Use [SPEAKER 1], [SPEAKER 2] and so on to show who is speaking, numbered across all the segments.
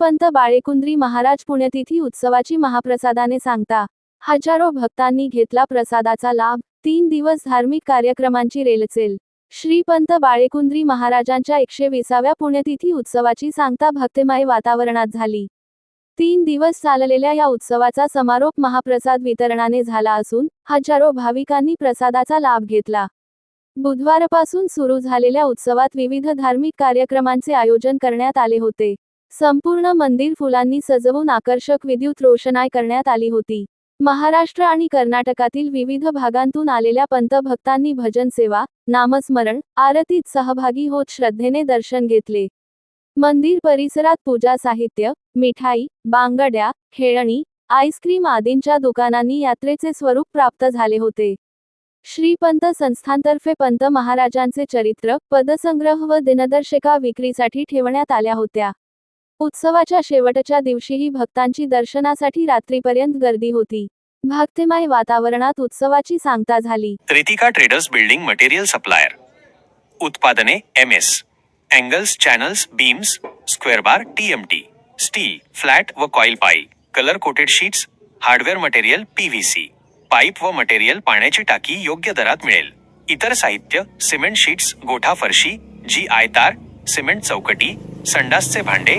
[SPEAKER 1] श्रीपंत बाळेकुंद्री महाराज पुण्यतिथी उत्सवाची महाप्रसादाने सांगता हजारो भक्तांनी घेतला प्रसादाचा लाभ तीन दिवस धार्मिक कार्यक्रमांची रेलचेल. श्रीपंत बाळेकुंद्री महाराजांच्या एकशे विसाव्या पुण्यतिथी उत्सवाची सांगता भक्तिमय वातावरणात झाली. तीन दिवस चाललेल्या या उत्सवाचा समारोप महाप्रसाद वितरणाने झाला असून हजारो भाविकांनी प्रसादाचा लाभ घेतला. बुधवारपासून सुरू झालेल्या उत्सवात विविध धार्मिक कार्यक्रमांचे आयोजन करण्यात आले होते. संपूर्ण मंदिर फुलांनी सजवून आकर्षक विद्युत रोषणाई करण्यात आली होती. महाराष्ट्र आणि कर्नाटकातील विविध भागांतून आलेल्या पंतभक्तांनी भजन सेवा नामस्मरण आरतीत सहभागी होत श्रद्धेने दर्शन घेतले. मंदिर परिसरात पूजा साहित्य मिठाई बांगड्या खेळणी आईस्क्रीम आदींच्या दुकानांनी यात्रेचे स्वरूप प्राप्त झाले होते. श्रीपंत संस्थांतर्फे पंत महाराजांचे चरित्र पदसंग्रह व दिनदर्शिका विक्रीसाठी ठेवण्यात आल्या होत्या. उत्सवाच्या शेवटच्या दिवशीही भक्तांची दर्शनासाठी रात्रीपर्यंत गर्दी होती. भक्तिमय वातावरणात उत्सवाची सांगता झाली.
[SPEAKER 2] Ritika traders building material supplier. उत्पादने M S. Angles channels beams square bar T steel flat व coil pipe. Colour coated sheets hardware material PVC pipe व मटेरियल पाण्याची टाकी योग्य दरात मिळेल. इतर साहित्य सिमेंट शीट्स गोठा फरशी जी आयतार सिमेंट चौकटी संडासचे भांडे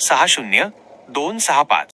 [SPEAKER 2] सहा शून्य दोन सहा पाच.